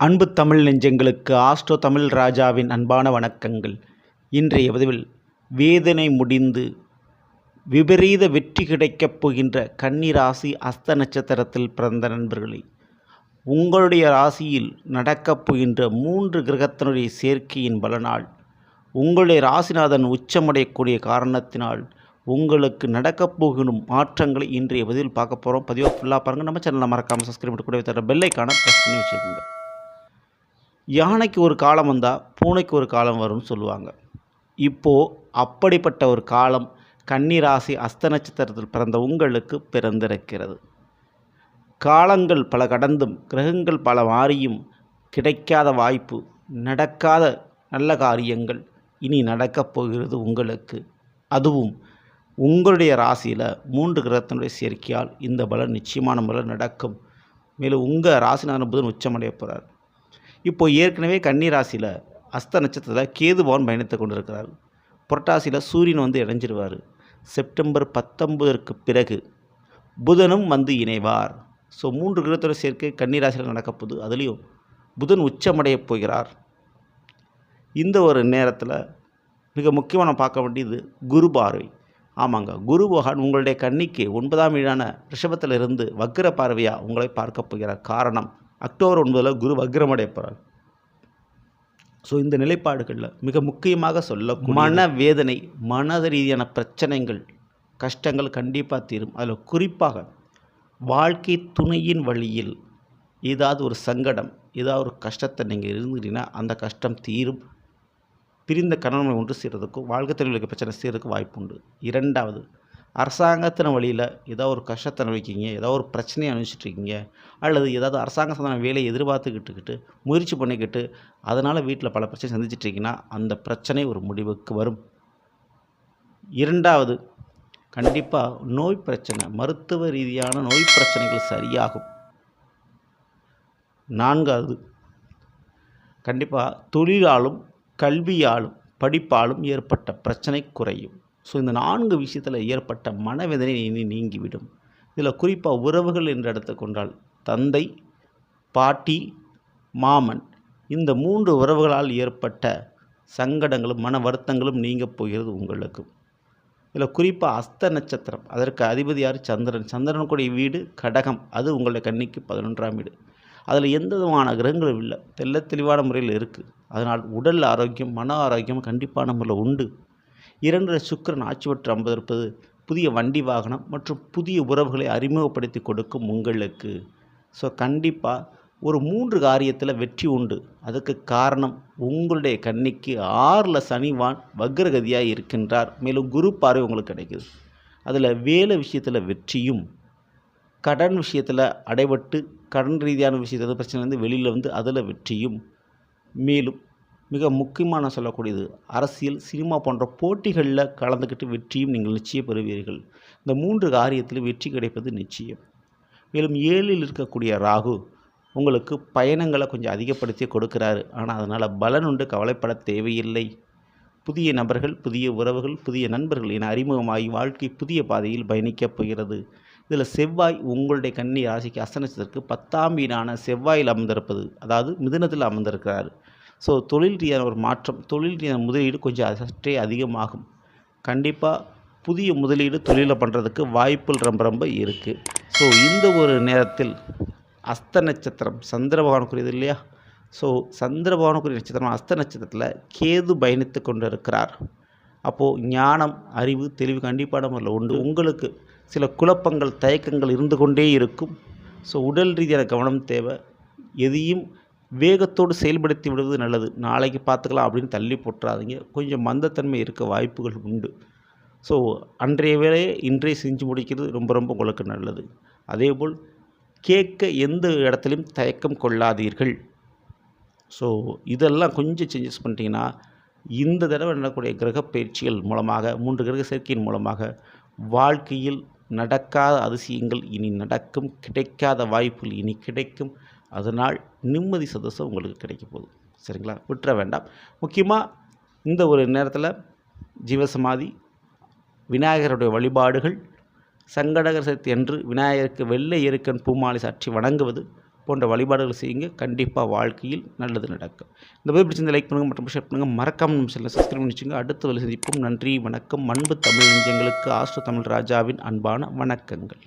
அன்பு தமிழ் நெஞ்சங்களுக்கு ஆஸ்ட்ரோ தமிழ் ராஜாவின் அன்பான வணக்கங்கள். இன்றைய பதிவில் வேதனை முடிந்து விபரீத வெற்றி கிடைக்கப் போகின்ற கன்னிராசி அஸ்த நட்சத்திரத்தில் பிறந்த நண்பர்களே உங்களுடைய ராசியில் நடக்கப் போகின்ற மூன்று கிரகத்தினுடைய சேர்க்கையின் பலனால் உங்களுடைய ராசிநாதன் உச்சமடையக்கூடிய காரணத்தினால் உங்களுக்கு நடக்கப் போகணும் மாற்றங்களை இன்றைய பதிவில் பார்க்க போகிறோம் பதிவாக ஃபுல்லாக பாருங்கள் நம்ம சேனலை மறக்காமல் சப்ஸ்கிரைப் பண்ணி கூட தர பெல்லைக்கான ப்ரெஸ் பண்ணி வச்சுக்கோங்க. யானைக்கு ஒரு காலம் வந்தால் பூனைக்கு ஒரு காலம் வரும்னு சொல்லுவாங்க. இப்போது அப்படிப்பட்ட ஒரு காலம் கன்னிராசி அஸ்த நட்சத்திரத்தில் பிறந்த உங்களுக்கு பிறந்திருக்கிறது. காலங்கள் பல கடந்தும் கிரகங்கள் பல மாறியும் கிடைக்காத வாய்ப்பு நடக்காத நல்ல காரியங்கள் இனி நடக்கப் போகிறது உங்களுக்கு. அதுவும் உங்களுடைய ராசியில் மூன்று கிரகத்தினுடைய சேர்க்கையால் இந்த பலன் நிச்சயமான பலன் நடக்கும். மேலும் உங்கள் ராசிநாதன் புதன் உச்சமடைய போகிறார் இப்போது ஏற்கனவே கன்னி ராசியில் அஸ்த நட்சத்திரத்தில் கேதுபவன் பயணித்து கொண்டிருக்கிறார். புரட்டாசியில் சூரியன் வந்து இணைஞ்சிருவார். செப்டம்பர் பத்தொன்பதற்கு பிறகு புதனும் வந்து இணைவார். ஸோ மூன்று கிரகத்தோட சேர்க்கை கன்னி ராசியில் நடக்கப்போகுது அதுலேயும் புதன் உச்சமடைய போகிறார். இந்த ஒரு நேரத்தில் மிக முக்கியமாக நான் பார்க்க வேண்டியது குரு பார்வை. ஆமாங்க குரு பகவான் உங்களுடைய கன்னிக்கு ஒன்பதாம் வீடான ரிஷபத்தில் இருந்து வக்கிர பார்வையாக உங்களை பார்க்க போகிறார். காரணம் அக்டோபர் ஒன்பதில் குரு வக்ரமடைய போகிறார் ஸோ இந்த நிலைப்பாடுகளில் மிக முக்கியமாக சொல்ல மன வேதனை மன ரீதியான பிரச்சனைகள் கஷ்டங்கள் கண்டிப்பாக தீரும். அதில் குறிப்பாக வாழ்க்கை துணையின் வழியில் ஏதாவது ஒரு சங்கடம் ஏதாவது ஒரு கஷ்டத்தை நீங்கள் இருந்துட்டீங்கன்னா அந்த கஷ்டம் தீரும். பிரிந்த கணவன் ஒன்று சேர்றதுக்கும் வாழ்க்கை தொழிலுக்கு பிரச்சனை செய்கிறதுக்கு வாய்ப்பு உண்டு இரண்டாவது அரசாங்கத்தின வழியில் ஏதோ ஒரு கஷ்டத்தை அனுபவிக்கிங்க ஏதோ ஒரு பிரச்சனையை அனுபவிச்சிட்ருக்கீங்க அல்லது ஏதாவது அரசாங்க சாதாரண வேலையை எதிர்பார்த்துக்கிட்டுக்கிட்டு முயற்சி பண்ணிக்கிட்டு அதனால் வீட்டில் பல பிரச்சனை சந்திச்சிட்ருக்கீங்கன்னா அந்த பிரச்சனை ஒரு முடிவுக்கு வரும். இரண்டாவது கண்டிப்பாக நோய் பிரச்சனை மருத்துவ ரீதியான நோய் பிரச்சனைகள் சரியாகும். நான்காவது கண்டிப்பாக தொழிலாலும் கல்வியாலும் படிப்பாலும் ஏற்பட்ட பிரச்சனை குறையும். ஸோ இந்த நான்கு விஷயத்தில் ஏற்பட்ட மனவேதனை இனி நீங்கிவிடும். இதில் குறிப்பாக உறவுகள் என்று எடுத்துக்கொண்டால் தந்தை பாட்டி மாமன் இந்த மூன்று உறவுகளால் ஏற்பட்ட சங்கடங்களும் மன வருத்தங்களும் நீங்கப் போகிறது உங்களுக்கு. இதில் குறிப்பாக அஸ்த நட்சத்திரம் அதற்கு அதிபதி யார்? சந்திரன். சந்திரனுக்குடைய வீடு கடகம் அது உங்களுடைய கன்னிக்கு பதினொன்றாம் வீடு. அதில் எந்த விதமான கிரகங்களும் இல்லை. தெல்ல தெளிவான முறையில் இருக்குது அதனால் உடல் ஆரோக்கியம் மன ஆரோக்கியம் கண்டிப்பான முறையில் உண்டு. இரண்டரை சுக்கரன் ஆட்சி பெற்று அமர்ந்திருப்பது புதிய வண்டி வாகனம் மற்றும் புதிய உறவுகளை அறிமுகப்படுத்தி கொடுக்கும் உங்களுக்கு. ஸோ கண்டிப்பாக ஒரு மூன்று காரியத்தில் வெற்றி உண்டு. அதுக்கு காரணம் உங்களுடைய கன்னிக்கு ஆறில் சனிவான் வக்ரகதியாக இருக்கின்றார். மேலும் குரு பார்வை உங்களுக்கு கிடைக்குது. அதில் வேலை விஷயத்தில் வெற்றியும் கடன் விஷயத்தில் அடைபட்டு கடன் ரீதியான விஷயத்தில் பிரச்சனைலேருந்து வெளியில் வந்து அதில் வெற்றியும் மேலும் மிக முக்கியமான சொல்லக்கூடியது அரசியல் சினிமா போன்ற போட்டிகளில் கலந்துக்கிட்டு வெற்றியும் நீங்கள் நிச்சயம் பெறுவீர்கள். இந்த மூன்று காரியத்தில் வெற்றி கிடைப்பது நிச்சயம். மேலும் ஏழில் இருக்கக்கூடிய ராகு உங்களுக்கு பயணங்களை கொஞ்சம் அதிகப்படுத்தி கொடுக்குறாரு. ஆனால் அதனால் பலன் உண்டு கவலைப்பட தேவையில்லை. புதிய நபர்கள் புதிய உறவுகள் புதிய நண்பர்கள் என அறிமுகமாகி வாழ்க்கை புதிய பாதையில் பயணிக்கப் போகிறது. இதில் செவ்வாய் உங்களுடைய கன்னி ராசிக்கு அஸ்தனத்திற்கு பத்தாம் வீடான செவ்வாயில் அமர்ந்திருப்பது அதாவது மிதுனத்தில் அமர்ந்திருக்கிறார். ஸோ தொழில் ரீதியான ஒரு மாற்றம் தொழில் ரீதியான முதலீடு கொஞ்சம் சற்றே அதிகமாகும். கண்டிப்பாக புதிய முதலீடு தொழிலில் பண்ணுறதுக்கு வாய்ப்புகள் ரொம்ப ரொம்ப இருக்குது ஸோ இந்த ஒரு நேரத்தில் அஸ்த நட்சத்திரம் சந்திர பகவானுக்குரியது இல்லையா? ஸோ சந்திர பகவானுக்குரிய நட்சத்திரம் அஸ்த நட்சத்திரத்தில் கேது பயணித்து கொண்டு இருக்கிறார் அப்போது ஞானம் அறிவு தெளிவு கண்டிப்பாக முறையில் உண்டு உங்களுக்கு சில குழப்பங்கள் தயக்கங்கள் இருந்து கொண்டே இருக்கும். ஸோ உடல் ரீதியான கவனம் தேவை. எதையும் வேகத்தோடு செயல்படுத்தி விடுவது நல்லது. நாளைக்கு பார்த்துக்கலாம் அப்படின்னு தள்ளி போட்டுறாதீங்க. கொஞ்சம் மந்தத்தன்மை இருக்க வாய்ப்புகள் உண்டு. ஸோ அன்றைய வேலையை இன்றைய செஞ்சு முடிக்கிறது ரொம்ப ரொம்ப உங்களுக்கு நல்லது. அதேபோல் கேட்க எந்த இடத்துலையும் தயக்கம் கொள்ளாதீர்கள். ஸோ இதெல்லாம் கொஞ்சம் சேஞ்சஸ் பண்ணிட்டீங்கன்னா இந்த தடவை நடக்கக்கூடிய கிரக பயிற்சிகள் மூலமாக மூன்று கிரக சேர்க்கையின் மூலமாக வாழ்க்கையில் நடக்காத அதிசயங்கள் இனி நடக்கும் கிடைக்காத வாய்ப்புகள் இனி கிடைக்கும். அதனால் நிம்மதி சந்தோஷம் உங்களுக்கு கிடைக்க போகுது. சரிங்களா? விட்டுற வேண்டாம். முக்கியமாக இந்த ஒரு நேரத்தில் ஜீவசமாதி விநாயகருடைய வழிபாடுகள் சங்கடகர சக்தி என்று விநாயகருக்கு வெள்ளை எருக்கன் பூமாலை சாற்றி வணங்குவது போன்ற வழிபாடுகள் செய்யுங்க. கண்டிப்பாக வாழ்க்கையில் நல்லது நடக்கும். இந்த போய் பிடிச்சிருந்த லைக் பண்ணுங்கள் மற்றும் ஷேர் பண்ணுங்கள் மறக்காமல் நம்ம சேனலை சப்ஸ்கிரைப் பண்ணிச்சுங்க. அடுத்த வழி சந்திப்போம். நன்றி வணக்கம். அன்பு தமிழ் நெஞ்சங்களுக்கு ஆஸ்ட்ரோ தமிழ் ராஜாவின் அன்பான வணக்கங்கள்.